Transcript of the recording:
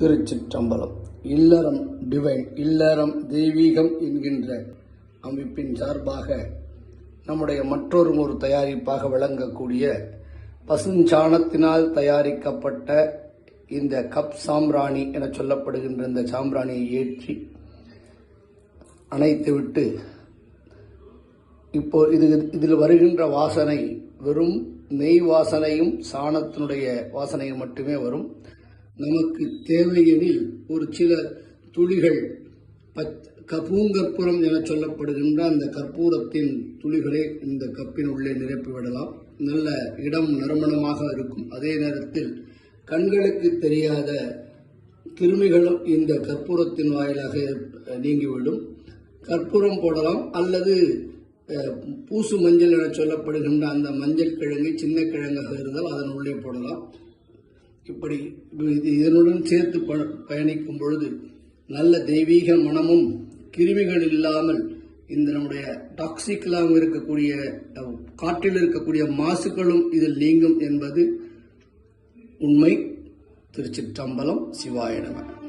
திருச்சிற்றம்பலம். இல்லறம் டிவைன் இல்லறம் தெய்வீகம் என்கின்ற அமைப்பின் சார்பாக நம்முடைய மற்றொரு ஒரு தயாரிப்பாக விளங்கக்கூடிய பசுஞ்சாணத்தினால் தயாரிக்கப்பட்ட இந்த கப் சாம்பிராணி என சொல்லப்படுகின்ற இந்த சாம்பிராணியை ஏற்றி அணைத்துவிட்டு இப்போ இது இதில் வருகின்ற வாசனை வெறும் நெய் வாசனையும் சாணத்தினுடைய வாசனையும் மட்டுமே வரும். நமக்கு தேவையெனில் ஒரு சில துளிகள் பத் கபூங்கற்புறம் என சொல்லப்படுகின்ற அந்த கற்பூரத்தின் துளிகளை இந்த கப்பின் உள்ளே நிரப்பிவிடலாம். நல்ல இடம் நறுமணமாக இருக்கும். அதே நேரத்தில் கண்களுக்கு தெரியாத கிருமிகளும் இந்த கற்பூரத்தின் வாயிலாக நீங்கிவிடும். கற்பூரம் போடலாம். அல்லது பூசு மஞ்சள் என சொல்லப்படுகின்ற அந்த மஞ்சள் கிழங்கை சின்ன கிழங்காக இருந்தால் அதன் உள்ளே போடலாம். இப்படி இது இதனுடன் சேர்த்து ப- பயணிக்கும் பொழுது நல்ல தெய்வீக மனமும் கிருமிகள் இல்லாமல் இந்த நம்முடைய டாக்ஸிக்கலாக இருக்கக்கூடிய காற்றில் இருக்கக்கூடிய மாசுக்களும் இதில் நீங்கும் என்பது உண்மை. திருச்சிற்றம்பலம் சிவாய நம.